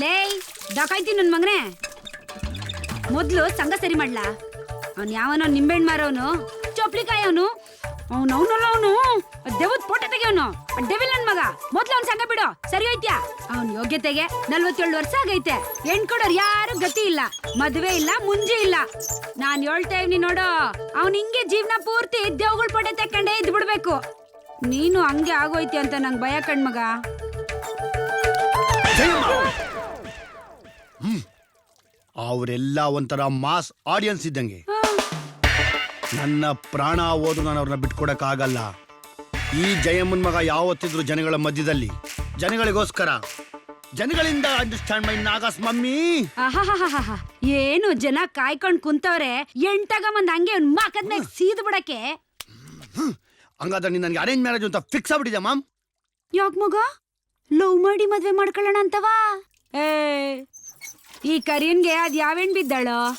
ಲೇ ಡಕಾಯ್ತಿ ನನ್ ಮಗನೇ. ಮೊದ್ಲು ಸಂಘ ಸರಿ ಮಾಡ್ಲಾ? ಅವ್ನ್ ಯಾವನೋ ನಿಂಬೆಹಣ್ಣು ಮಾರವನು ಚೊಪ್ಲಿಕಾಯಿ ಅವನು, ಅವ್ನು ಅವನಲ್ಲ ಅವನು ದೇವದ್ ಫೋಟೋ ತೆಗಿಯವನು ಡೆವಿಲ್ ನನ್ ಮಗ. ಮೊದ್ಲು ಅವ್ನ ಸಂಘ ಬಿಡು, ಸರಿ ಹೋಯ್ತ್ಯಾ? ಅವ್ನ ಯೋಗ್ಯತೆಗೆ ನಲ್ವತ್ತೇಳು ವರ್ಷ ಆಗೈತೆ. ಹೆಣ್ ಕೊಡೋರ್ ಯಾರು ಗತಿ ಇಲ್ಲ, ಮದ್ವೆ ಇಲ್ಲ, ಮುಂಜಿ ಇಲ್ಲ. ನಾನ್ ಹೇಳ್ತಾ ಇವ್ನಿ ನೋಡು, ಅವ್ನ್ ಹಿಂಗೆ ಜೀವನ ಪೂರ್ತಿ ದೇವ್ಗಳ ಫೋಟೋ ತೆಕ್ಕಂಡೇ ಇದ್ ಬಿಡ್ಬೇಕು. ನೀನು ಹಂಗೆ ಆಗೋಯ್ತಿ ಅಂತ ನಂಗೆ ಭಯ ಕಣ್ಮಗ. ಅವರೆಲ್ಲ ಒಂಥರ ಮಾಸ್ ಆಡಿಯನ್ಸ್ ಇದ್ದಂಗೆ. ನನ್ನ ಪ್ರಾಣ ಹೋದ್ರು ನಾನು ಅವ್ರನ್ನ ಬಿಟ್ಕೊಡಕ್ ಆಗಲ್ಲ ಈ ಜಯಮ್ಮನ್ ಮಗ ಯಾವತ್ತಿದ್ರು ಜನಗಳ ಮಧ್ಯದಲ್ಲಿ ಜನಗಳಿಗೋಸ್ಕರ ಜನಗಳಿಂದ ಅಂಡರ್ಸ್ಟ್ಯಾಂಡ್ ಮೈ ನಾಗಸ್ ಮಮ್ಮಿ. ಆಹಾಹಾಹಾಹಾ. ಏನು ಜನ ಕಾಯ್ಕೊಂಡ್ ಕುಂತವ್ರೆ ಎಂಟಾಗ ಮಂದ್ ಹಂಗೆ ಅವ್ನ್ ಮಕದ್ ಮ್ಯಾಗ್ ಸೀದ್ ಬಿಡಕ್ಕೆ. ಹಂಗಾದ್ರೆ ನೀನ್ ನನಗೆ ಅರೇಂಜ್ ಮ್ಯಾರೇಜ್ ಅಂತ ಫಿಕ್ಸ್ ಆಗ್ಬಿಟ್ಟಿದೆ ಮಾಮ್? ಯಾಕ್ ಮಗ? ಲವ್ ಮಾಡಿ ಮದ್ವೆ ಮಾಡ್ಕೊಳ್ಳೋಣ ಅಂತವಾ? ಏ ಈ ಕರಿಯನ್ಗೆ ಅದ್ ಯಾವೆಣ್ ಬಿದ್ದಾಳೋ?